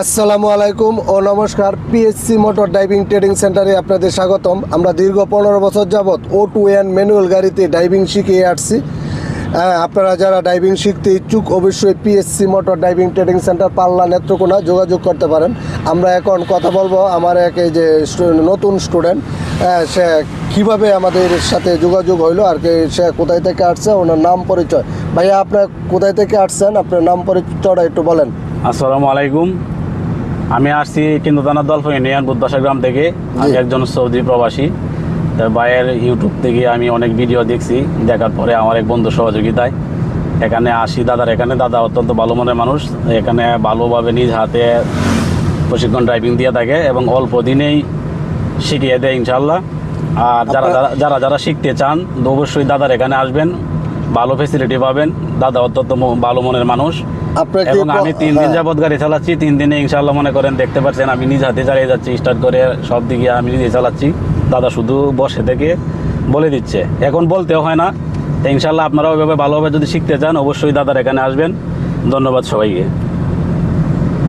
আসসালামু আলাইকুম ও নমস্কার। পিএসসি মোটর ড্রাইভিং ট্রেনিং সেন্টারে আপনাদের স্বাগতম। আমরা দীর্ঘ পনেরো বছর যাবৎ ও টু এন ম্যানুয়াল গাড়িতে ড্রাইভিং শিখিয়ে আসছি। আপনারা যারা ড্রাইভিং শিখতে ইচ্ছুক, অবশ্যই PSC motor driving training centre Palla, Netrokona যোগাযোগ করতে পারেন। আমরা এখন কথা বলব আমার এক যে নতুন স্টুডেন্ট সে কীভাবে আমাদের সাথে যোগাযোগ হইল আর কি সে কোথায় থেকে আসছে, ওনার নাম পরিচয়। ভাইয়া আপনার কোথায় থেকে আসছেন? আপনার নাম পরিচয়টা একটু বলেন। আসসালামু আলাইকুম। আমি আসছি কিন্তু দানা দল ইউনিয়ন বুদ্ধবাসা গ্রাম থেকে। আমি একজন সৌদি প্রবাসী। তার ভাইয়ের ইউটিউব থেকে আমি অনেক ভিডিও দেখছি দেখার পরে আমার এক বন্ধু সহযোগিতায়। এখানে আসি দাদার এখানে দাদা অত্যন্ত ভালো মনের মানুষ। এখানে ভালোভাবে নিজ হাতে প্রশিক্ষণ ড্রাইভিং দিয়ে থাকে এবং অল্প দিনেই শিখিয়ে দেয় ইনশাল্লাহ আর যারা- যারা যারা শিখতে চান অবশ্যই দাদার এখানে আসবেন। ভালো ফেসিলিটি পাবেন। দাদা অত্যন্ত ভালো মনের মানুষ। এবং আমি তিন দিন যাবৎ গাড়ি চালাচ্ছি। তিন দিনে ইনশাল্লাহ মনে করেন দেখতে পাচ্ছেন আমি নিজ হাতে চালিয়ে যাচ্ছি। স্টার্ট করে সব দিকে আমি নিজে চালাচ্ছি। দাদা শুধু বসে থেকে বলে দিচ্ছে। এখন বলতেও হয় না। ইনশাল্লাহ আপনারা ওইভাবে ভালোভাবে যদি শিখতে চান অবশ্যই দাদার এখানে আসবেন। ধন্যবাদ সবাইকে।